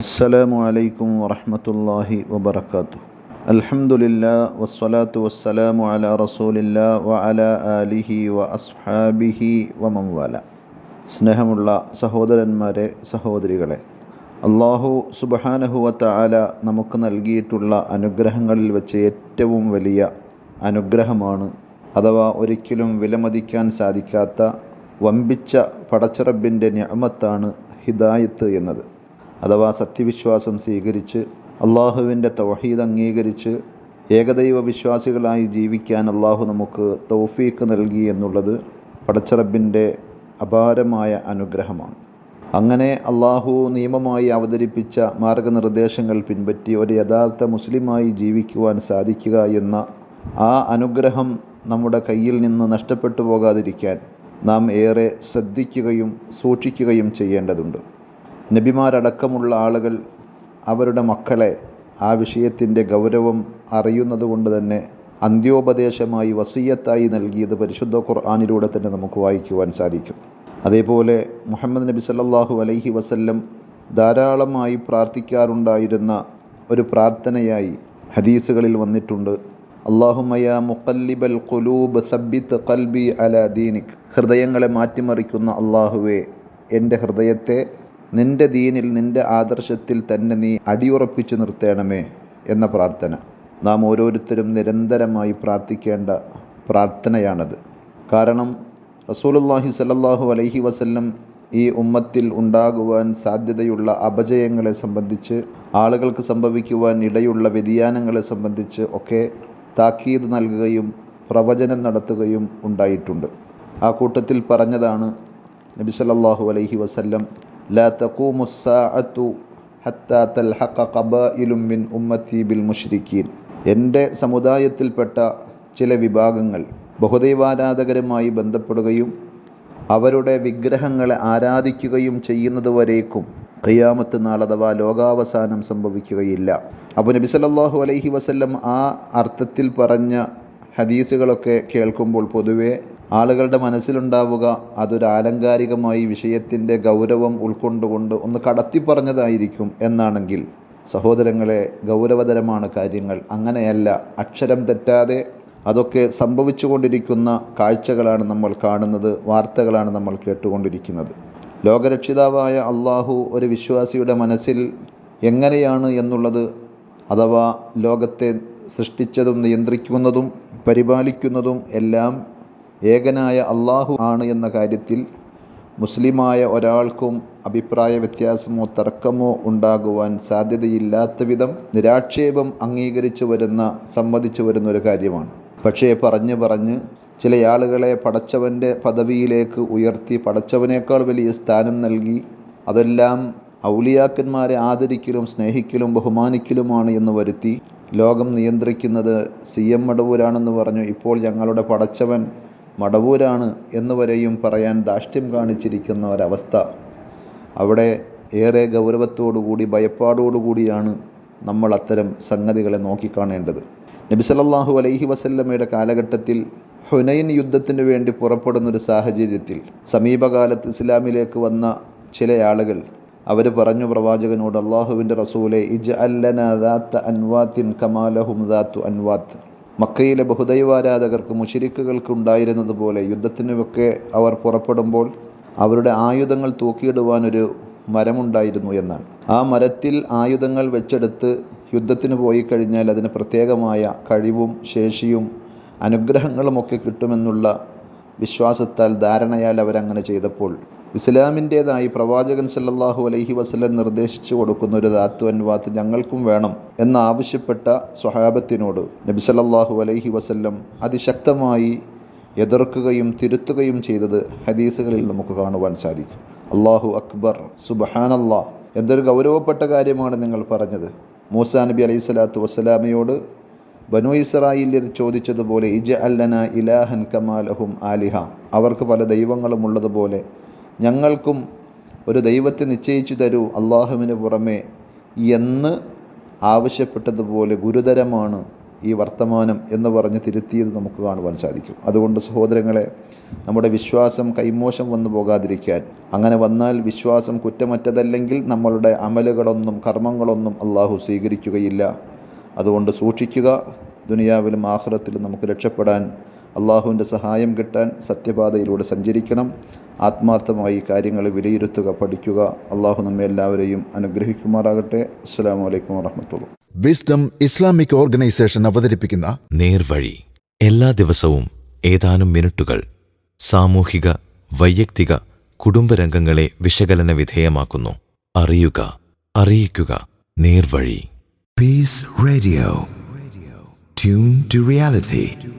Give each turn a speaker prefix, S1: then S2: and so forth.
S1: السلام عليكم ورحمة الله وبركاته الحمد لله والصلاة والسلام على رسول الله وعلى آله وأصحابه ومن والاه സ്നേഹമുള്ള സഹോദരന്മാരെ സഹോദരികളെ അള്ളാഹു സുബഹാനഹുവത്ത ആല നമുക്ക് നൽകിയിട്ടുള്ള അനുഗ്രഹങ്ങളിൽ വെച്ച് ഏറ്റവും വലിയ അനുഗ്രഹമാണ് അഥവാ ഒരിക്കലും വിലമതിക്കാൻ സാധിക്കാത്ത വമ്പിച്ച പടച്ചിറബിൻ്റെ ഞമത്താണ് ഹിദായത്ത് എന്നത് അഥവാ സത്യവിശ്വാസം സ്വീകരിച്ച് അള്ളാഹുവിന്റെ തൗഹീദ് അംഗീകരിച്ച് ഏകദൈവ വിശ്വാസികളായി ജീവിക്കാൻ അള്ളാഹു നമുക്ക് തൗഫീക്ക് നൽകി എന്നുള്ളത് പടച്ചറബിന്റെ അപാരമായ അനുഗ്രഹമാണ്. അങ്ങനെ അള്ളാഹു നിയമമായി അവതരിപ്പിച്ച മാർഗനിർദ്ദേശങ്ങൾ പിൻപറ്റി ഒരു യഥാർത്ഥ മുസ്ലിമായി ജീവിക്കുവാൻ സാധിക്കുക എന്ന ആ അനുഗ്രഹം നമ്മുടെ കയ്യിൽ നിന്ന് നഷ്ടപ്പെട്ടു പോകാതിരിക്കാൻ നാം ഏറെ ശ്രദ്ധിക്കുകയും സൂക്ഷിക്കുകയും ചെയ്യേണ്ടതുണ്ട്. നബിമാരടക്കമുള്ള ആളുകൾ അവരുടെ മക്കളെ ആ വിഷയത്തിന്റെ ഗൗരവം അറിയുന്നതുകൊണ്ട് തന്നെ അന്ത്യോപദേശമായി വസീയത്തായി നൽകിയത് പരിശുദ്ധ ഖുർആാനിലൂടെ തന്നെ നമുക്ക് വായിക്കുവാൻ സാധിക്കും. അതേപോലെ മുഹമ്മദ് നബി സല്ലാഹു അലൈഹി വസല്ലം ധാരാളമായി പ്രാർത്ഥിക്കാറുണ്ടായിരുന്ന ഒരു പ്രാർത്ഥനയായി ഹദീസുകളിൽ വന്നിട്ടുണ്ട്. അള്ളാഹുമയ മുക്കല്ലിബൽ ഖുലൂബ് സബ്ബിത്ത് കൽബി അല ദീനിക്. ഹൃദയങ്ങളെ മാറ്റിമറിക്കുന്ന അള്ളാഹുവെ എന്റെ ഹൃദയത്തെ നിന്റെ ദീനിൽ നിന്റെ ആദർശത്തിൽ തന്നെ നീ അടിയുറപ്പിച്ചു നിർത്തേണമേ എന്ന പ്രാർത്ഥന. നാം ഓരോരുത്തരും നിരന്തരമായി പ്രാർത്ഥിക്കേണ്ട പ്രാർത്ഥനയാണത്. കാരണം റസൂലുള്ളാഹി സലല്ലാഹു അലൈഹി വസല്ലം ഈ ഉമ്മത്തിൽ ഉണ്ടാകുവാൻ സാധ്യതയുള്ള അപജയങ്ങളെ സംബന്ധിച്ച് ആളുകൾക്ക് സംഭവിക്കുവാൻ ഇടയുള്ള വ്യതിയാനങ്ങളെ സംബന്ധിച്ച് ഒക്കെ താക്കീത് നൽകുകയും പ്രവചനം നടത്തുകയും ഉണ്ടായിട്ടുണ്ട്. ആ കൂട്ടത്തിൽ പറഞ്ഞതാണ് നബി സല്ലല്ലാഹു അലൈഹി വസല്ലം ലാ തഖൂമു സ്സാഅത്തു ഹത്താ തൽഹഖ ഖബായിലും മിൻ ഉമ്മത്തി ബിൽ മുശ്രിക്കീൻ എന്റെ സമുദായത്തിൽപ്പെട്ട ചില വിഭാഗങ്ങൾ ബഹുദൈവാരാധകരുമായി ബന്ധപ്പെടുകയും അവരുടെ വിഗ്രഹങ്ങളെ ആരാധിക്കുകയും ചെയ്യുന്നതുവരേക്കും കയ്യാമത്ത് നാൾ അഥവാ ലോകാവസാനം സംഭവിക്കുകയില്ല. അപ്പോൾ നബി സല്ലല്ലാഹു അലൈഹി വസല്ലം ആ അർത്ഥത്തിൽ പറഞ്ഞ ഹദീസുകളൊക്കെ കേൾക്കുമ്പോൾ പൊതുവെ ആളുകളുടെ മനസ്സിലുണ്ടാവുക അതൊരു ആലങ്കാരികമായി വിഷയത്തിന്റെ ഗൗരവം ഉൾക്കൊണ്ടുകൊണ്ട് ഒന്ന് കടത്തി പറഞ്ഞതായിരിക്കും എന്നാണെങ്കിൽ സഹോദരങ്ങളെ ഗൗരവതരമാണ് കാര്യങ്ങൾ. അങ്ങനെയല്ല അക്ഷരം തെറ്റാതെ അതൊക്കെ സംഭവിച്ചുകൊണ്ടിരിക്കുന്ന കാഴ്ചകളാണ് നമ്മൾ കാണുന്നത് വാർത്തകളാണ് നമ്മൾ കേട്ടുകൊണ്ടിരിക്കുന്നത്. ലോകരക്ഷിതാവായ അള്ളാഹു ഒരു വിശ്വാസിയുടെ മനസ്സിൽ എങ്ങനെയാണ് എന്നുള്ളത് അഥവാ ലോകത്തെ സൃഷ്ടിച്ചതും നിയന്ത്രിക്കുന്നതും പരിപാലിക്കുന്നതും എല്ലാം ഏകനായ അള്ളാഹു ആണ് എന്ന കാര്യത്തിൽ മുസ്ലിമായ ഒരാൾക്കും അഭിപ്രായ വ്യത്യാസമോ തർക്കമോ ഉണ്ടാകുവാൻ സാധ്യതയില്ലാത്ത വിധം നിരാക്ഷേപം അംഗീകരിച്ചു വരുന്ന സമ്മതിച്ചു വരുന്ന ഒരു കാര്യമാണ്. പക്ഷേ പറഞ്ഞു പറഞ്ഞ് ചില ആളുകളെ പടച്ചവന്റെ പദവിയിലേക്ക് ഉയർത്തി പടച്ചവനേക്കാൾ വലിയ സ്ഥാനം നൽകി അതെല്ലാം ഔലിയാക്കന്മാരെ ആദരിക്കലും സ്നേഹിക്കലും ബഹുമാനിക്കലുമാണ് എന്ന് വരുത്തി ലോകം നിയന്ത്രിക്കുന്നത് സി എം മടവൂരാണെന്ന് പറഞ്ഞു. ഇപ്പോൾ ഞങ്ങളുടെ പടച്ചവൻ മടവൂരാണ് എന്ന് വരെയും പറയാൻ ധാഷ്ട്യം കാണിച്ചിരിക്കുന്ന ഒരവസ്ഥ. അവിടെ ഏറെ ഗൗരവത്തോടുകൂടി ഭയപ്പാടോടുകൂടിയാണ് നമ്മൾ അത്തരം സംഗതികളെ നോക്കിക്കാണേണ്ടത്. നബി സല്ലല്ലാഹു അലൈഹി വസല്ലമ്മയുടെ കാലഘട്ടത്തിൽ ഹുനൈൻ യുദ്ധത്തിന് വേണ്ടി പുറപ്പെടുന്ന ഒരു സാഹചര്യത്തിൽ സമീപകാലത്ത് ഇസ്ലാമിലേക്ക് വന്ന ചില ആളുകൾ അവർ പറഞ്ഞു പ്രവാചകനോട് അള്ളാഹുവിന്റെ റസൂലെ ഇജ് അല്ലനാത്ത അൻവാത്തിൻ കമാലഹും ദാത്തു അൻവാത്ത്. മക്കയിലെ ബഹുദൈവാരാധകർക്ക് മുഷിരിക്കുകൾക്ക് ഉണ്ടായിരുന്നത് പോലെ യുദ്ധത്തിനുമൊക്കെ അവർ പുറപ്പെടുമ്പോൾ അവരുടെ ആയുധങ്ങൾ തൂക്കിയിടുവാനൊരു മരമുണ്ടായിരുന്നു എന്നാണ്. ആ മരത്തിൽ ആയുധങ്ങൾ വെച്ചെടുത്ത് യുദ്ധത്തിന് പോയി കഴിഞ്ഞാൽ അതിന് പ്രത്യേകമായ കഴിവും ശേഷിയും അനുഗ്രഹങ്ങളുമൊക്കെ കിട്ടുമെന്നുള്ള വിശ്വാസത്താൽ ധാരണയാൽ അവരങ്ങനെ ചെയ്തപ്പോൾ ഇസ്ലാമിന്റേതായി പ്രവാചകൻ സല്ലാഹു അലൈഹി വസ്ലം നിർദ്ദേശിച്ചു കൊടുക്കുന്ന ഒരു ധാത്തു അൻവാത്ത് ഞങ്ങൾക്കും വേണം എന്നാവശ്യപ്പെട്ട സ്വഹാബത്തിനോട് നബി സല്ലാഹു അലൈഹി വസല്ലം അതിശക്തമായി എതിർക്കുകയും തിരുത്തുകയും ചെയ്തത് ഹദീസുകളിൽ നമുക്ക് കാണുവാൻ സാധിക്കും. അള്ളാഹു അക്ബർ സുബഹാനല്ലാ. എന്തൊരു ഗൗരവപ്പെട്ട കാര്യമാണ് നിങ്ങൾ പറഞ്ഞത്. മൂസാ നബി അലൈഹി സ്വലാത്തു വസ്സലാമയോട് ബനു ഇസ്രായേലിൽ ചോദിച്ചതുപോലെ ഇജ അല്ലന ഇലാഹൻ കമാലഹും ആലിഹ. അവർക്ക് പല ദൈവങ്ങളും ഉള്ളതുപോലെ ഞങ്ങൾക്കും ഒരു ദൈവത്തെ നിശ്ചയിച്ചു തരൂ അള്ളാഹുവിന് പുറമെ എന്ന് ആവശ്യപ്പെട്ടതുപോലെ ഗുരുതരമാണ് ഈ വർത്തമാനം എന്ന് പറഞ്ഞ് തിരുത്തിയത് നമുക്ക് കാണുവാൻ സാധിക്കും. അതുകൊണ്ട് സഹോദരങ്ങളെ നമ്മുടെ വിശ്വാസം കൈമോശം വന്നു പോകാതിരിക്കാൻ അങ്ങനെ വന്നാൽ വിശ്വാസം കുറ്റമറ്റതല്ലെങ്കിൽ നമ്മളുടെ അമലുകളൊന്നും കർമ്മങ്ങളൊന്നും അള്ളാഹു സ്വീകരിക്കുകയില്ല. അതുകൊണ്ട് സൂക്ഷിക്കുക ദുനിയാവിലും ആഹ്റത്തിലും നമുക്ക് രക്ഷപ്പെടാൻ അള്ളാഹുവിന്റെ സഹായം കിട്ടാൻ സത്യപാതയിലൂടെ സഞ്ചരിക്കണം. ആത്മാർത്ഥമായി കാര്യങ്ങൾ വിലയിരുത്തുക പഠിക്കുക. അള്ളാഹു നമ്മെ എല്ലാവരെയും അനുഗ്രഹിക്കുമാറാകട്ടെ. അസ്സാം വലൈക്കും വാഹമത്തുള്ള
S2: വിസ്ഡം ഇസ്ലാമിക് ഓർഗനൈസേഷൻ അവതരിപ്പിക്കുന്ന
S3: നേർവഴി. എല്ലാ ദിവസവും ഏതാനും മിനിറ്റുകൾ സാമൂഹിക വൈയക്തിക കുടുംബരംഗങ്ങളെ വിശകലന വിധേയമാക്കുന്നു. അറിയുക അറിയിക്കുക. നേർവഴി.
S4: Peace radio tune to reality.